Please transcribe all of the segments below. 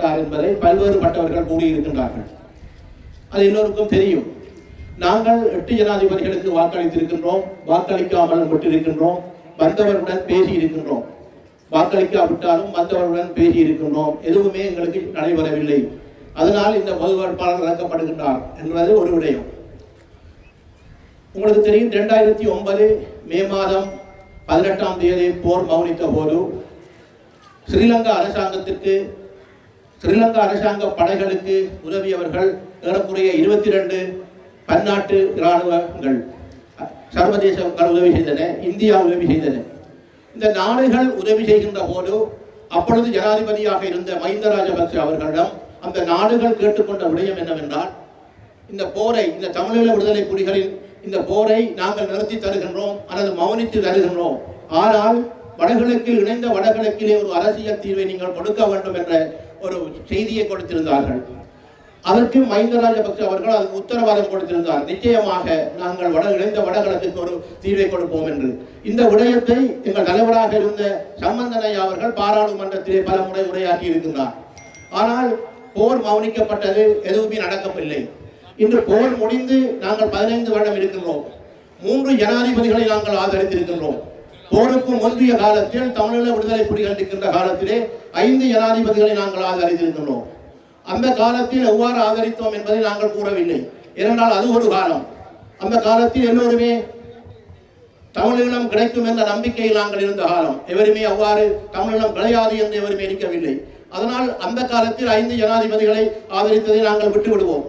என்பதை பல்வேறு பல்வேறுபட்டவர்கள் கூடியிருக்கின்றார்கள் அது எல்லோருக்கும் தெரியும். நாங்கள் எட்டு ஜனாதிபதிகளுக்கு வாக்களித்திருக்கின்றோம். வாக்களிக்காமல் விட்டிருக்கின்றோம் வந்தவர்களுடன் பேசி இருக்கின்றோம் வாக்களிக்காவிட்டாலும் வந்தவர்களுடன் பேசி இருக்கின்றோம் எதுவுமே எங்களுக்கு நடைபெறவில்லை. அதனால் இந்த பொது வேட்பாளர் இறக்கப்படுகின்றார் என்பது ஒரு விடயம். உங்களுக்கு தெரியும் ரெண்டாயிரத்தி ஒன்பது மே மாதம் பதினெட்டாம் தேதி போர் மௌனித்த போது ஸ்ரீலங்கா அரசாங்கத்திற்கு ஸ்ரீலங்கா அரசாங்க படைகளுக்கு உதவியவர்கள் ஏறக்குறைய இருபத்தி ரெண்டு பன்னாட்டு இராணுவங்கள் அ- சர்வதேசங்கள் உதவி செய்தன இந்தியா உதவி செய்தன. இந்த நாடுகள் உதவி செய்கின்ற போது அப்பொழுது ஜனாதிபதியாக இருந்த மஹிந்த ராஜபக்ஷ அவர்களிடம் அந்த நாடுகள் கேட்டுக்கொண்ட விடயம் என்னவென்றால் இந்த போரை இந்த தமிழீழ விடுதலை புலிகளின் இந்த போரை நாங்கள் நிறுத்தி தருகின்றோம் அல்லது மௌனித்து தருகின்றோம். ஆனால் வடகிழக்கில் இணைந்த வடகிழக்கிலே ஒரு அரசியல் தீர்வை நீங்கள் கொடுக்க வேண்டும் என்ற ஒரு செய்தியை கொடுத்திருந்தார்கள். அதற்கு மஹிந்த ராஜபக்ஷ அவர்கள் அதுக்கு உத்தரவாதம் கொடுத்திருந்தார். நிச்சயமாக நாங்கள் வட இணைந்த வடகிழக்குக்கு ஒரு தீர்வை கொடுப்போம் என்று. இந்த விடயத்தை எங்கள் தலைவராக இருந்த சம்பந்தனையா அவர்கள் பாராளுமன்றத்திலே பல முறை உரையாற்றி இருக்கின்றார். ஆனால் போர் மௌனிக்கப்பட்டது எதுவுமே நடக்கவில்லை இன்று போர் முடிந்து நாங்கள் பதினைந்து வருடம் இருக்கின்றோம். மூன்று ஜனாதிபதிகளை நாங்கள் ஆதரித்திருக்கின்றோம். போருக்கு முந்தைய காலத்தில் தமிழீழ விடுதலை புலிகள் இருக்கின்ற காலத்திலே ஐந்து ஜனாதிபதிகளை நாங்கள் ஆதரித்திருக்கின்றோம். அந்த காலத்தில் எவ்வாறு ஆதரித்தோம் என்பதை நாங்கள் கூறவில்லை. ஏனென்றால் அது ஒரு காலம். அந்த காலத்தில் எல்லோருமே தமிழீழம் கிடைக்கும் என்ற நம்பிக்கையில் நாங்கள் இருந்த காலம். எவருமே அவ்வாறு தமிழீழம் கிடையாது என்று எவருமே இருக்கவில்லை அதனால் அந்த காலத்தில் ஐந்து ஜனாதிபதிகளை ஆதரித்ததை நாங்கள் விட்டுவிடுவோம்.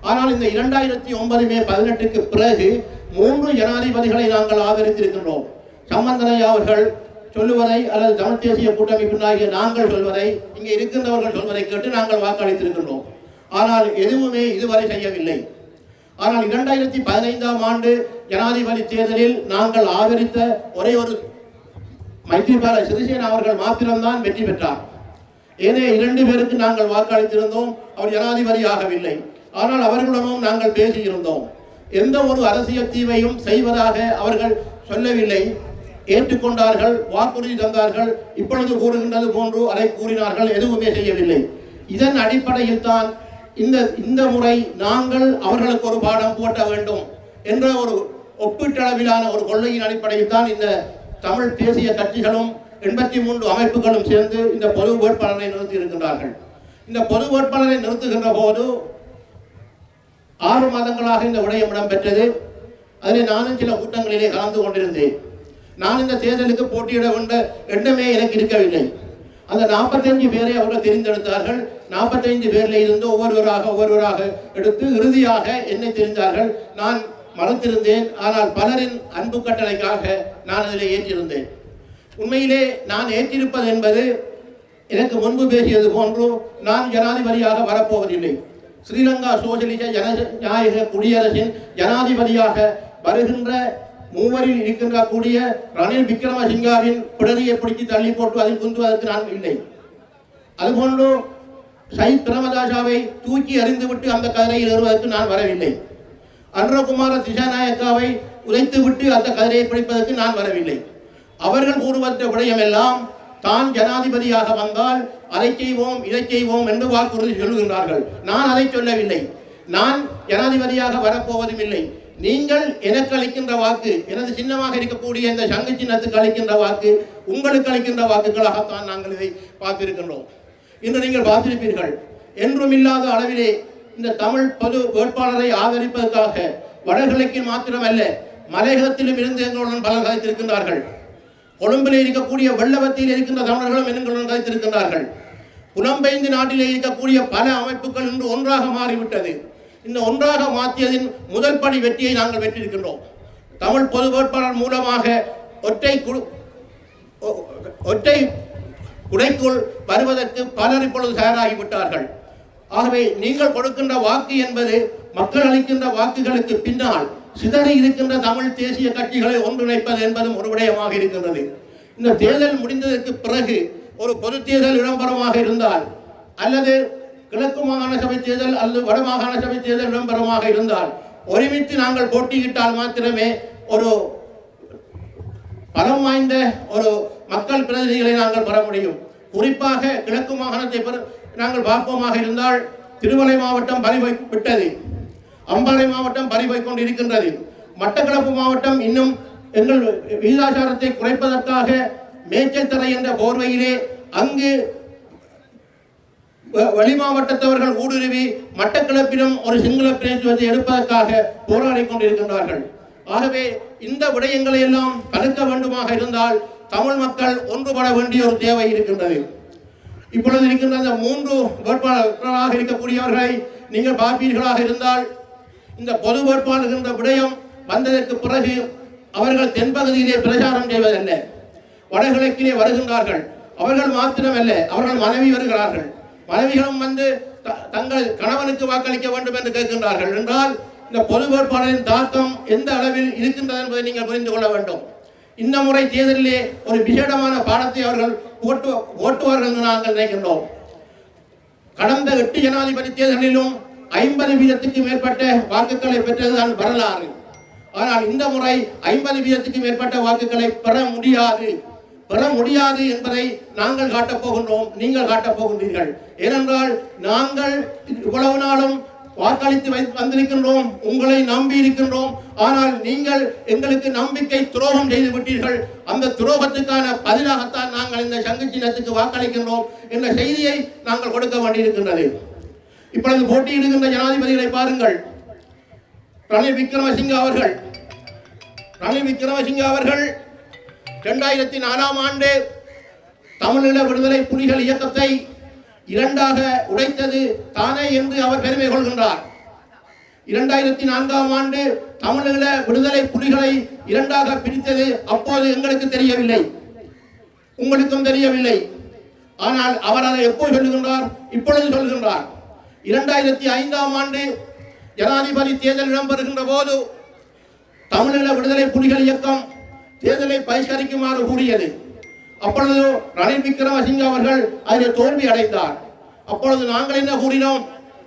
ஆனால் இந்த இரண்டாயிரத்தி ஒன்பது மே பதினெட்டுக்கு பிறகு மூன்று ஜனாதிபதிகளை நாங்கள் ஆதரித்திருக்கின்றோம். சம்பந்தனையா அவர்கள் சொல்லுவதை அல்லது தமிழ் தேசிய கூட்டமைப்பினாகிய நாங்கள் சொல்வதை இங்கே இருக்கின்றவர்கள் சொல்வதை கேட்டு நாங்கள் வாக்களித்திருக்கின்றோம். ஆனால் எதுவுமே இதுவரை செய்யவில்லை. ஆனால் இரண்டாயிரத்தி பதினைந்தாம் ஆண்டு ஜனாதிபதி தேர்தலில் நாங்கள் ஆதரித்த ஒரே ஒரு மைத்ரிபால சிறிசேன அவர்கள் மாத்திரம்தான் வெற்றி பெற்றார். ஏனே இரண்டு பேருக்கு நாங்கள் வாக்களித்திருந்தோம் அவர் ஜனாதிபதி ஆகவில்லை. ஆனால் அவர்களிடமும் நாங்கள் பேசியிருந்தோம். எந்த ஒரு அரசியல் தீவையும் செய்வதாக அவர்கள் சொல்லவில்லை. ஏற்றுக்கொண்டார்கள் வாக்குறுதி தந்தார்கள் இப்பொழுது கூறுகின்றது போன்று அதை கூறினார்கள் எதுவுமே செய்யவில்லை. இதன் அடிப்படையில் தான் இந்த இந்த முறை நாங்கள் அவர்களுக்கு ஒரு பாடம் போட்ட வேண்டும் என்ற ஒரு ஒப்பீட்டளவிலான ஒரு கொள்கையின் அடிப்படையில் தான் இந்த தமிழ் தேசிய கட்சிகளும் எண்பத்தி மூன்று அமைப்புகளும் சேர்ந்து இந்த பொது வேட்பாளரை நிறுத்தி இருக்கின்றார்கள். இந்த பொது வேட்பாளரை நிறுத்துகின்ற போது ஆறு மாதங்களாக இந்த விடயம் இடம்பெற்றது. அதில் நானும் சில கூட்டங்களிலே கலந்து கொண்டிருந்தேன். நான் இந்த தேர்தலுக்கு போட்டியிட கொண்ட எண்ணமே எனக்கு இருக்கவில்லை. அந்த நாற்பத்தஞ்சு பேரை அவர்கள் தெரிந்தெடுத்தார்கள். நாற்பத்தைந்து பேரில் இருந்து ஒவ்வொருவராக ஒவ்வொருவராக எடுத்து இறுதியாக என்னை தெரிந்தார்கள். நான் மறந்திருந்தேன். ஆனால் பலரின் அன்பு கட்டளைக்காக நான் அதில் ஏற்றிருந்தேன். உண்மையிலே நான் ஏற்றிருப்பது என்பது எனக்கு முன்பு பேசியது போன்று நான் ஜனாதிபதியாக வரப்போவதில்லை. ஸ்ரீலங்கா சோசலிச ஜனநாயக குடியரசின் ஜனாதிபதியாக வருகின்ற மூவரில் இருக்கின்ற கூடிய ரணில் விக்ரமசிங்காவின் பிடரியை பிடித்து தள்ளி போட்டு அதில் குந்துவதற்கு நான் இல்லை. அதுபோன்று சயித் பிரமதாசாவை தூக்கி அறிந்துவிட்டு அந்த கதிரையில் ஏறுவதற்கு நான் வரவில்லை. அன்றகுமார திசாநாயக்காவை உதைத்துவிட்டு அந்த கதிரையை பிடிப்பதற்கு நான் வரவில்லை. அவர்கள் கூறுவற்ற விடயமெல்லாம் தான் ஜனாதிபதியாக வந்தால் அதை செய்வோம் இதை செய்வோம் என்று வாக்குறுதி சொல்லுகின்றார்கள். நான் அதை சொல்லவில்லை. நான் ஜனாதிபதியாக வரப்போவதும் இல்லை நீங்கள் எனக்கு அளிக்கின்ற வாக்கு எனது சின்னமாக இருக்கக்கூடிய இந்த சங்கு சின்னத்துக்கு அளிக்கின்ற வாக்கு உங்களுக்கு அளிக்கின்ற வாக்குகளாகத்தான் நாங்கள் இதை பார்த்திருக்கின்றோம். இன்று நீங்கள் பார்த்திருப்பீர்கள் என்றும் இல்லாத அளவிலே இந்த தமிழ் பொது வேட்பாளரை ஆதரிப்பதற்காக வடகிழக்கில் மாத்திரமல்ல மலையகத்திலும் இருந்து எங்களுடன் பலர் கதைத்திருக்கின்றார்கள். கொழும்பில் இருக்கக்கூடிய வெள்ளவத்தில் இருக்கின்ற தமிழர்களும் எங்களுடன் கதைத்திருக்கின்றார்கள். புலம்பெய்ந்து நாட்டிலே இருக்கக்கூடிய பல அமைப்புகள் இன்று ஒன்றாக மாறிவிட்டது. இந்த ஒன்றாக மாற்றியதின் முதல் படி வெற்றியை நாங்கள் வெற்றியிருக்கின்றோம் தமிழ் பொது வேட்பாளர் மூலமாக ஒற்றை குழு ஒற்றை குடைக்குள் வருவதற்கு பலர் இப்பொழுது தயாராகிவிட்டார்கள் ஆகவே நீங்கள் கொடுக்கின்ற வாக்கு என்பது மக்கள் அளிக்கின்ற வாக்குகளுக்கு பின்னால் சிதறி இருக்கின்ற தமிழ் தேசிய கட்சிகளை ஒன்றிணைப்பது என்பதும் ஒரு விடயமாக இருக்கின்றது. இந்த தேர்தல் முடிந்ததற்கு பிறகு ஒரு பொது தேர்தல் இடம்பெறமாக இருந்தால் அல்லது கிழக்கு மாகாண சபை தேர்தல் அல்லது வட மாகாண சபை தேர்தல் இடம்பெறமாக இருந்தால் ஒருமித்து நாங்கள் போட்டியிட்டால் மாத்திரமே ஒரு பலம் வாய்ந்த ஒரு மக்கள் பிரதிநிதிகளை நாங்கள் பெற முடியும். குறிப்பாக கிழக்கு மாகாணத்தை பெற நாங்கள் பார்ப்போமாக இருந்தால் திருமலை மாவட்டம் பறிவை விட்டது. அம்பாறை மாவட்டம் பறிவை கொண்டு இருக்கின்றது மட்டக்களப்பு மாவட்டம் இன்னும் எங்கள் விகிதாச்சாரத்தை குறைப்பதற்காக மேய்ச்சல் தரை என்ற போர்வையிலே அங்கு வெளி மாவட்டத்தவர்கள் ஊடுருவி மட்டக்களப்பிலும் ஒரு சிங்கள பிரதித்துவத்தை எடுப்பதற்காக போராடி கொண்டிருக்கின்றார்கள். ஆகவே இந்த விடயங்களை எல்லாம் தடுக்க வேண்டுமாக இருந்தால் தமிழ் மக்கள் ஒன்றுபட வேண்டிய ஒரு தேவை இருக்கின்றது. இப்பொழுது இருக்கின்ற அந்த மூன்று வேட்பாளர்களாக இருக்கக்கூடியவர்களை நீங்கள் பார்ப்பீர்களாக இருந்தால் இந்த பொது வேட்பாளர் என்ற விடயம் வந்ததற்கு பிறகு அவர்கள் தென்பகுதியிலே பிரச்சாரம் செய்வதல்ல. வடகிழக்கிலே வருகின்றார்கள். அவர்கள் மாத்திரமல்ல அவர்கள் மனைவி வருகிறார்கள். மனைவிகளும் வந்து த- தங்கள் கணவனுக்கு வாக்களிக்க வேண்டும் என்று கேட்கின்றார்கள். என்றால் இந்த பொது வேட்பாளரின் தாக்கம் எந்த அளவில் இருக்கின்றது என்பதை நீங்கள் புரிந்து கொள்ள வேண்டும். இந்த முறை தேர்தலிலே ஒரு விசேடமான பாடத்தை அவர்கள் ஓட்டு ஓட்டுவார்கள் என்று நாங்கள் நினைக்கின்றோம். கடந்த எட்டு ஜனாதிபதி தேர்தலிலும் ஐம்பது வீதத்துக்கு மேற்பட்ட வாக்குகளை பெற்றதுதான் வரலாறு. ஆனால் இந்த முறை ஐம்பது வீதத்துக்கு மேற்பட்ட வாக்குகளை பெற முடியாது. பெற முடியாது என்பதை நாங்கள் காட்டப் போகின்றோம் நீங்கள் காட்டப் போகின்றீர்கள் ஏனென்றால் நாங்கள் இவ்வளவு நாளும் வாக்களித்து வை- வந்திருக்கின்றோம் உங்களை நம்பி இருக்கின்றோம். ஆனால் நீங்கள் எங்களுக்கு நம்பிக்கை துரோகம் செய்து விட்டீர்கள். அந்த துரோகத்துக்கான பதிலாகத்தான் நாங்கள் இந்த சங்கு சின்னத்துக்கு வாக்களிக்கின்றோம் என்ற செய்தியை நாங்கள் கொடுக்க வேண்டியிருக்கின்றது. இப்பொழுது போட்டியிடுகின்ற ஜனாதிபதிகளை பாருங்கள். ரணில் விக்ரமசிங்க அவர்கள். ரணில் விக்ரமசிங்க அவர்கள் இரண்டாயிரத்தி நாலாம் ஆண்டு தமிழீழ விடுதலை புலிகள் இயக்கத்தை இரண்டாக உடைத்தது தானே என்று அவர் பெருமை கொள்கின்றார். இரண்டாயிரத்தி நான்காம் ஆண்டு தமிழீழ விடுதலை புலிகளை இரண்டாக பிரித்தது அப்போது எங்களுக்கு தெரியவில்லை. உங்களுக்கும் தெரியவில்லை. ஆனால் அவர் அதை எப்போது சொல்லுகின்றார்? இப்பொழுது சொல்கின்றார் இரண்டாயிரத்தி ஐந்தாம் ஆண்டு ஜனாதிபதி தேர்தல் இடம்பெறுகின்ற போது தமிழீழ விடுதலை புலிகள் இயக்கம் தேர்தலை பரிஷ்கரிக்குமாறு கூறியது. அப்பொழுது ரணில் விக்ரமசிங்க அவர்கள் அதில் தோல்வி அடைந்தார். அப்பொழுது நாங்கள் என்ன கூறினோம்?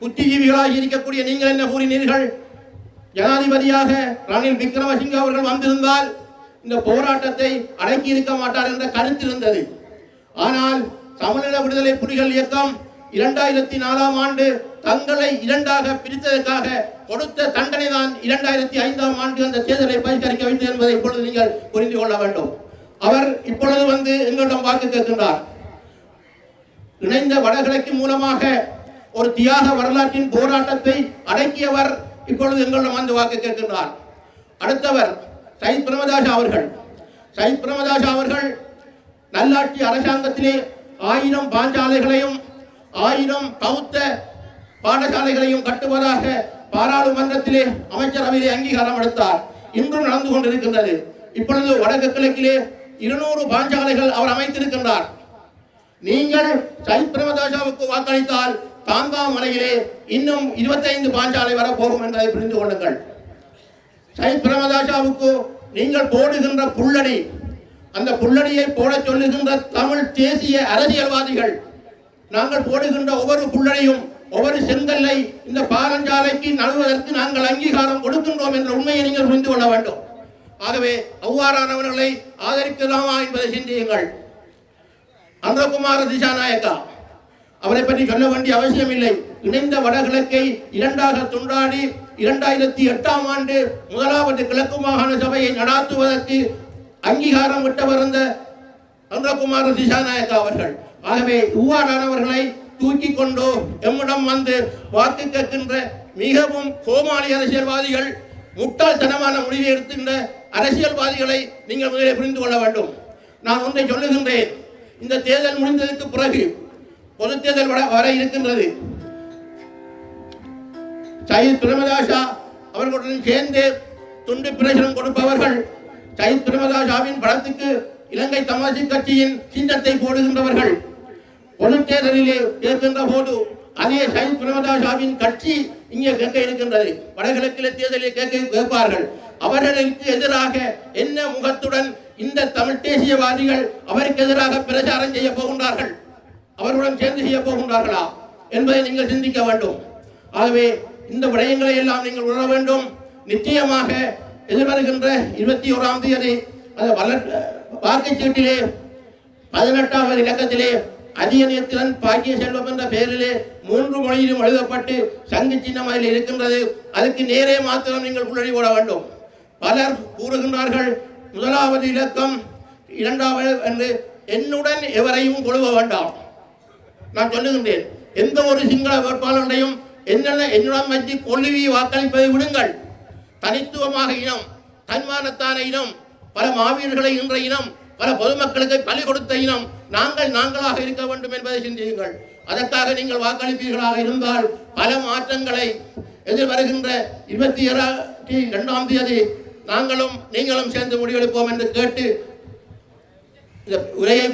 புத்திஜீவிகளாக இருக்கக்கூடிய நீங்கள் என்ன கூறினீர்கள்? ஜனாதிபதியாக ரணில் விக்ரமசிங்க அவர்கள் வந்திருந்தால் இந்த போராட்டத்தை அடக்கி இருக்க மாட்டார் என்ற கருத்து இருந்தது. ஆனால் தமிழக விடுதலை புலிகள் இயக்கம் இரண்டாயிரத்தி நாலாம் ஆண்டு தங்களை இரண்டாக பிரித்ததற்காக கொடுத்த தண்டனை தான் இரண்டாயிரத்தி ஐந்தாம் ஆண்டு அந்த தேர்தலை பகிஷ்கரிக்க வைத்தது என்பதை இப்பொழுது நீங்கள் புரிந்து கொள்ள வேண்டும். அவர் இப்பொழுது வந்து எங்களிடம் வாக்கு கேட்கின்றார். இணைந்த வடகிழக்கு மூலமாக ஒரு தியாக வரலாற்றின் போராட்டத்தை அடக்கியவர் இப்பொழுது எங்களிடம் வந்து வாக்கு கேட்கின்றார். அடுத்தவர் சயித் பிரமதாஷா அவர்கள். சயித் பிரமதாஷா அவர்கள் நல்லாட்சி அரசாங்கத்திலே ஆயிரம் பாஞ்சாலைகளையும் ஆயிரம் பௌத்த பாடசாலைகளையும் கட்டுவதாக பாராளுமன்றத்திலே அமைச்சரவையிலே அங்கீகாரம் எடுத்தார். இன்றும் நடந்து கொண்டிருக்கின்றது. இப்பொழுது வடக்கு கிழக்கிலே இருநூறு பாஞ்சாலைகள் அவர் அமைத்திருக்கின்றார். நீங்கள் சயித் பிரமதாசாவுக்கு வாக்களித்தால் தாங்காமலையிலே இன்னும் இருபத்தைந்து பாஞ்சாலை வர போகும் என்பதை புரிந்து கொள்ளுங்கள். சைத் பிரமதாசாவுக்கு நீங்கள் போடுகின்ற புள்ளடி அந்த புள்ளடியை போடச் சொல்லுகின்ற தமிழ் தேசிய அரசியல்வாதிகள் நாங்கள் போடுகின்ற ஒவ்வொரு புள்ளடியும் ஒவ்வொரு செங்கல்லை இந்த பாலஞ்சாலைக்கு நழுவதற்கு நாங்கள் அங்கீகாரம் கொடுக்கின்றோம் என்ற உண்மையை நீங்கள் புரிந்து கொள்ள வேண்டும். ஆகவே அவ்வாறானவர்களை ஆதரிக்கலாமா என்பதை சிந்தியுங்கள். அன்றகுமார திசாநாயக்கா அவரை பற்றி சொல்ல வேண்டிய அவசியம் இல்லை இணைந்த வடகிழக்கை இரண்டாக துண்டாடி இரண்டாயிரத்தி எட்டாம் ஆண்டு முதலாவது கிழக்கு மாகாண சபையை நடாத்துவதற்கு அங்கீகாரம் விட்டவர் இந்த அன்றகுமார திசாநாயக்கா அவர்கள். ஆகவே இவ்வாறானவர்களை தூக்கி கொண்டு எம்மிடம் வந்து வாக்கு கேட்கின்ற மிகவும் கோமாளி அரசியல்வாதிகள் முட்டாள்தனமான முடிவை எடுக்கின்ற அரசியல்வாதிகளை நீங்கள் முதலில் புரிந்து கொள்ள வேண்டும். நான் ஒன்றை சொல்லுகின்றேன். இந்த தேர்தல் முடிந்ததற்கு பிறகு பொது தேர்தல் வர வர இருக்கின்றது. சயித் பிரேமதாசா அவர்களுடன் சேர்ந்து துண்டு பிரசுரம் கொடுப்பவர்கள் சயித் பிரேமதாசாவின் படத்துக்கு இலங்கை தமாசி கட்சியின் சின்னத்தை போடுகின்றவர்கள். பொது தேர்தலிலே கேட்கின்ற போது அதே சயித் பிரமதாசாவின் கட்சி இங்கே கேட்க இருக்கின்றது. வடகிழக்கில் தேர்தலில் கேட்க கேட்பார்கள். அவர்களுக்கு எதிராக என்ன முகத்துடன் இந்த தமிழ் தேசியவாதிகள் அவருக்கு எதிராக பிரச்சாரம் செய்ய போகின்றார்கள்? அவர்களுடன் சேர்ந்து செய்ய போகின்றார்களா? என்பதை நீங்கள் சிந்திக்க வேண்டும். ஆகவே இந்த விடயங்களை எல்லாம் நீங்கள் உணர வேண்டும். நிச்சயமாக எதிர்வருகின்ற இருபத்தி ஓராம் தேதி அந்த வளர் வாக்குச்சீட்டிலே பதினெட்டாவது இலக்கத்திலே அதியனியத்திறன் பாக்கிய செல்வம் என்ற பெயரிலே மூன்று மொழியிலும் எழுதப்பட்டு சங்கு சின்னம் அதில் இருக்கின்றது. அதுக்கு நேரே மாத்திரம் நீங்கள் குள்ளடி போட வேண்டும். பலர் கூறுகின்றார்கள் முதலாவது இலக்கம் இரண்டாவது என்று என்னுடன் எவரையும் கொழுவ வேண்டாம். நான் சொல்லுகின்றேன் எந்த ஒரு சிங்கள வேட்பாளரையும் என்னென்ன என்னுடன் வச்சு கொள்ளுவி வாக்களிப்பதை விடுங்கள். தனித்துவமாக இனம் தன்மானத்தான இனம் பல மாவீரர்களை இன்ற இனம் பல பொதுமக்களுக்கு பலி கொடுத்த இனம் நாங்கள் நாங்களாக இருக்க வேண்டும் என்பதை சிந்தியுங்கள். அதற்காக நீங்கள் வாக்களிப்பீர்களாக இருந்தால் பல மாற்றங்களை எதிர்வருகின்ற இருபத்தி ஏழாம் இரண்டாம் தேதி நாங்களும் நீங்களும் சேர்ந்து முடிவெடுப்போம் என்று கேட்டு இந்த உரையை